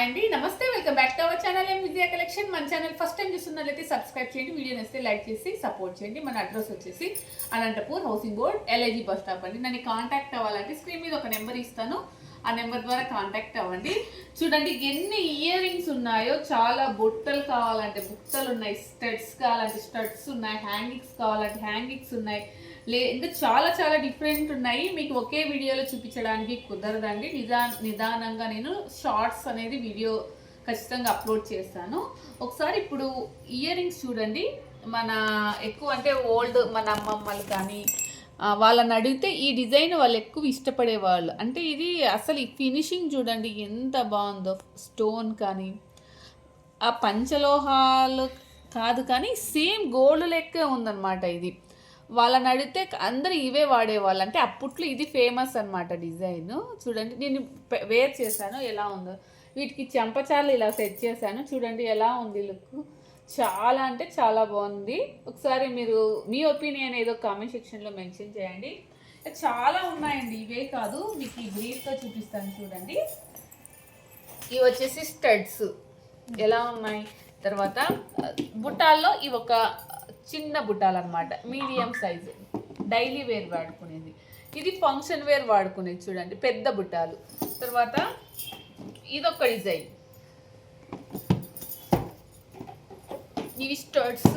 Hi అండి. Namaste welcome back to our channel M Vijaya collection. మన channel first time చూస్తున్నట్లయితే subscribe చేయండి video నచ్చితే లైక్ చేసి సపోర్ట్ చేయండి. మన అడ్రస్ వచ్చేసి Anantapur housing board LIG bus stop అండి. నన్ను కాంటాక్ట్ అవ్వాలంటే స్క్రీన్ మీద ఒక నెంబర్ ఇస్తాను. ఆ నెంబర్ ద్వారా కాంటాక్ట్ అవ్వండి. చూడండి ఎన్ని ఇయర్ రింగ్స్ ఉన్నాయో చాలా బుట్టలు కావాలంటే బుట్టలు ఉన్నాయి స్టడ్స్ కావాలంటే స్టడ్స్ ఉన్నాయి హ్యాంగింగ్స్ కావాలంటే హ్యాంగింగ్స్ ఉన్నాయి. లే ఇంకా చాలా చాలా డిఫరెంట్ ఉన్నాయి. మీకు ఒకే వీడియోలో చూపించడానికి కుదరదండి. నిదా నిదానంగా నేను షార్ట్స్ అనేది వీడియో ఖచ్చితంగా అప్లోడ్ చేస్తాను. ఒకసారి ఇప్పుడు ఇయర్ రింగ్స్ చూడండి. మన ఎక్కువ అంటే ఓల్డ్ మన అమ్మమ్మలు కానీ వాళ్ళని అడిగితే ఈ డిజైన్ వాళ్ళు ఎక్కువ ఇష్టపడేవాళ్ళు. అంటే ఇది అసలు ఈ ఫినిషింగ్ చూడండి ఎంత బాగుందో. స్టోన్ కానీ ఆ పంచలోహాలు కాదు కానీ సేమ్ గోల్డ్ లెక్కే ఉందన్నమాట ఇది. వాళ్ళని అడిగితే అందరూ ఇవే వాడేవాళ్ళు. అంటే అప్పట్లో ఇది ఫేమస్ అన్నమాట డిజైన్. చూడండి నేను వేర్ చేశాను ఎలా ఉందో. వీటికి చెంపచాలు ఇలా సెట్ చేశాను. చూడండి ఎలా ఉంది లుక్. చాలా అంటే చాలా బాగుంది. ఒకసారి మీరు మీ ఒపీనియన్ ఏదో కామెంట్ సెక్షన్లో మెన్షన్ చేయండి. చాలా ఉన్నాయండి. ఇవే కాదు మీకు బ్రీఫ్గా చూపిస్తాను చూడండి. ఇవి వచ్చేసి స్టడ్స్ ఎలా ఉన్నాయి? తర్వాత బుట్టాల్లో ఇవి ఒక చిన్న బుట్టాలు అనమాట మీడియం సైజు డైలీ వేర్ వాడుకునేది. ఇది ఫంక్షన్ వేర్ వాడుకునేది చూడండి. పెద్ద బుట్టాలు తర్వాత ఇదొక డిజైన్ ఇవి స్టర్ట్స్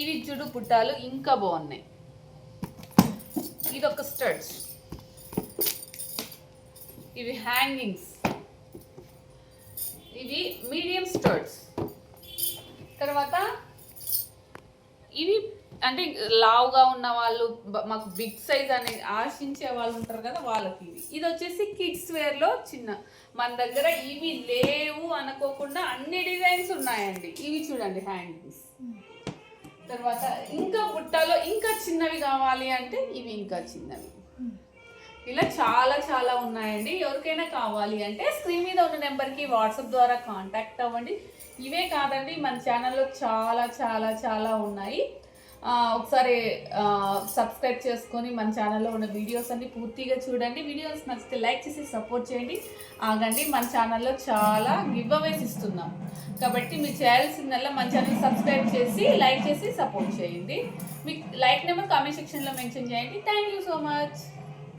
ఇవి చూడు పుట్టాలు ఇంకా బాగున్నాయి. ఇదొక స్టర్ట్స్ ఇవి హ్యాంగింగ్స్. ఇవి మీడియం స్టర్ట్స్ తర్వాత ఇవి అంటే లావుగా ఉన్న వాళ్ళు మాకు బిగ్ సైజ్ అని ఆశించే వాళ్ళు ఉంటారు కదా వాళ్ళకి ఇవి. ఇది వచ్చేసి కిడ్స్ వేర్లో చిన్న. మన దగ్గర ఇవి లేవు అనుకోకుండా అన్ని డిజైన్స్ ఉన్నాయండి. ఇవి చూడండి హ్యాంగింగ్స్ తర్వాత ఇంకా బుట్టలో ఇంకా చిన్నవి కావాలి అంటే ఇవి ఇంకా చిన్నవి. ఇలా చాలా చాలా ఉన్నాయండి. ఎవరికైనా కావాలి అంటే స్క్రీన్ మీద ఉన్న నెంబర్కి వాట్సాప్ ద్వారా కాంటాక్ట్ అవ్వండి. ఇవే కాదండి మన ఛానల్లో చాలా చాలా చాలా ఉన్నాయి. ఒకసారి సబ్స్క్రైబ్ చేసుకొని మన ఛానల్లో ఉన్న వీడియోస్ అన్ని పూర్తిగా చూడండి. వీడియోస్ నచ్చితే లైక్ చేసి సపోర్ట్ చేయండి. ఆగండి మన ఛానల్లో చాలా గివ్ అవేస్ ఇస్తున్నాం. కాబట్టి మీరు చేయాల్సిందల్లా మన ఛానల్ సబ్స్క్రైబ్ చేసి లైక్ చేసి సపోర్ట్ చేయండి. మీకు లైక్ నెంబర్ కామెంట్ సెక్షన్లో మెన్షన్ చేయండి. Thank you so much